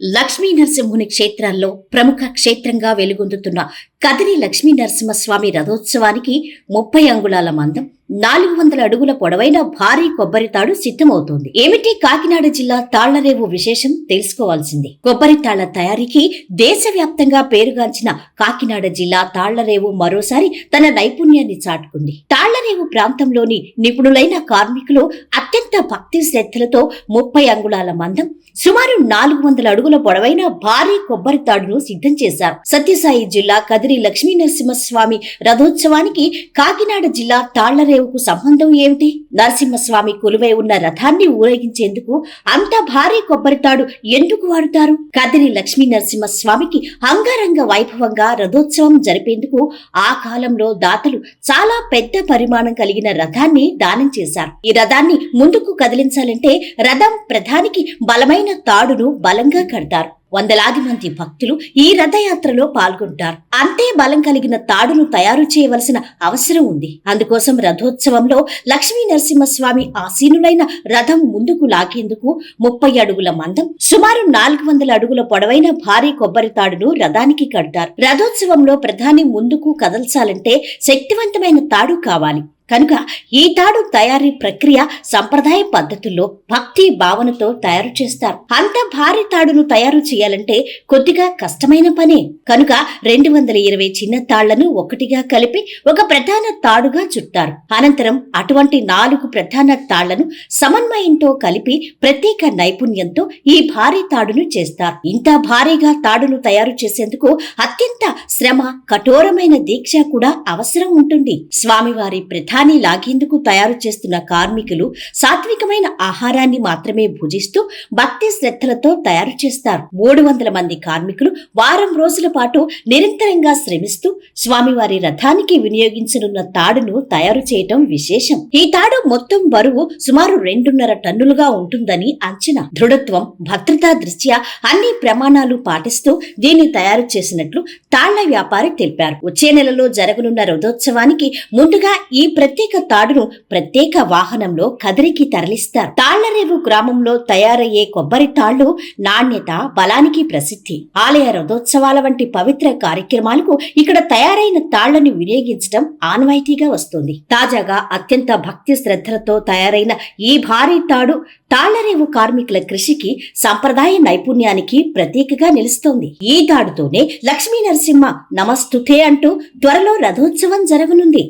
లక్ష్మీ నరసింహుని క్షేత్రాల్లో ప్రముఖ క్షేత్రంగా వెలుగొందుతున్న కదిరి లక్ష్మీ నరసింహస్వామి రథోత్సవానికి ముప్పై అంగుళాల మందం నాలుగు వందల అడుగుల పొడవైన భారీ కొబ్బరి తాడు సిద్ధమవుతోంది. ఏమిటి కాకినాడ జిల్లా తాళ్ళరేవు విశేషం? తెలుసుకోవాల్సింది. కొబ్బరి తాళ్ళ తయారీకి దేశవ్యాప్తంగా పేరుగాంచిన కాకినాడ జిల్లా తాళ్ళరేవు మరోసారి తన నైపుణ్యాన్ని చాటుకుంది. తాళ్ళరేవు ప్రాంతంలోని నిపుణులైన కార్మికులు అత్యంత భక్తి శ్రద్ధలతో ముప్పై అంగుళాల మందం సుమారు నాలుగు వందల అడుగుల పొడవైన భారీ కొబ్బరి తాడును సిద్ధం చేశారు. సత్యసాయి జిల్లా కదిరి లక్ష్మీ నరసింహస్వామి రథోత్సవానికి కాకినాడ జిల్లా తాళ్ళరేవుకు సంబంధం ఏమిటి? నరసింహస్వామి కొలువై ఉన్న రథాన్ని ఊరేగించేందుకు అంత భారీ కొబ్బరి తాడు ఎందుకు వాడుతారు? కదిరి లక్ష్మీ నరసింహస్వామికి అంగరంగ వైభవంగా రథోత్సవం జరిపేందుకు ఆ కాలంలో దాతలు చాలా పెద్ద పరిమాణం కలిగిన రథాన్ని దానం చేశారు. ఈ రథాన్ని ముందుకు కదిలించాలంటే రథం ప్రధానికి బలమైన తాడును బలంగా కడతారు. వందలాది మంది భక్తులు ఈ రథయాత్రలో పాల్గొంటారు. అంతే బలం కలిగిన తాడును తయారు చేయవలసిన అవసరం ఉంది. అందుకోసం రథోత్సవంలో లక్ష్మీ నరసింహస్వామి ఆసీనులైన రథం ముందుకు లాగేందుకు ముప్పై అడుగుల మందం సుమారు నాలుగు వందల అడుగుల పొడవైన భారీ కొబ్బరి తాడును రథానికి కడతారు. రథోత్సవంలో ప్రధాని ముందుకు కదల్చాలంటే శక్తివంతమైన తాడు కావాలి. కనుక ఈ తాడు తయారీ ప్రక్రియ సంప్రదాయ పద్ధతుల్లో భక్తి భావనతో తయారు చేస్తారు. అంత భారీ తాడును తయారు చేయాలంటే కొద్దిగా కష్టమైన పనే. కనుక రెండు వందల ఇరవై చిన్న తాళ్ళను ఒకటిగా కలిపి ఒక ప్రధాన తాడుగా చుట్టారు. అనంతరం అటువంటి నాలుగు ప్రధాన తాళ్ళను సమన్వయంతో కలిపి ప్రత్యేక నైపుణ్యంతో ఈ భారీ తాడును చేస్తారు. ఇంత భారీగా తాడును తయారు చేసేందుకు అత్యంత శ్రమ కఠోరమైన దీక్ష కూడా అవసరం ఉంటుంది. స్వామివారి ప్రధాన లాగేందుకు తయారు చేస్తున్న కార్మికులు సాత్వికమైన ఆహారాన్ని మాత్రమే భుజిస్తూ భక్తి శ్రద్ధలతో తయారు చేస్తారు. మూడు వందల మంది కార్మికులు వారం రోజుల పాటు నిరంతరంగా శ్రమిస్తూ స్వామివారి రథానికి వినియోగించనున్న తాడును తయారు చేయటం విశేషం. ఈ తాడు మొత్తం బరువు సుమారు రెండున్నర టన్నులుగా ఉంటుందని అంచనా. దృఢత్వం భద్రతా దృష్ట్యా అన్ని ప్రమాణాలు పాటిస్తూ దీన్ని తయారు చేసినట్లు తాళ్ళ వ్యాపారి తెలిపారు. వచ్చే నెలలో జరగనున్న రథోత్సవానికి ముందుగా ఈ ప్రత్యేక తాడును ప్రత్యేక వాహనంలో కదిరికి తరలిస్తారు. తాళ్ళరేవు గ్రామంలో తయారయ్యే కొబ్బరి తాళ్ళు నాణ్యత బలానికి ప్రసిద్ధి. ఆలయ రథోత్సవాల వంటి పవిత్ర కార్యక్రమాలకు ఇక్కడ తయారైన తాళ్ళను వినియోగించడం ఆనవాయితీగా వస్తుంది. తాజాగా అత్యంత భక్తి శ్రద్ధలతో తయారైన ఈ భారీ తాడు తాళ్ళరేవు కార్మికుల కృషికి సంప్రదాయ నైపుణ్యానికి ప్రతీకగా నిలుస్తోంది. ఈ తాడుతోనే లక్ష్మీ నరసింహ నమస్తుతే అంటూ త్వరలో రథోత్సవం జరగనుంది.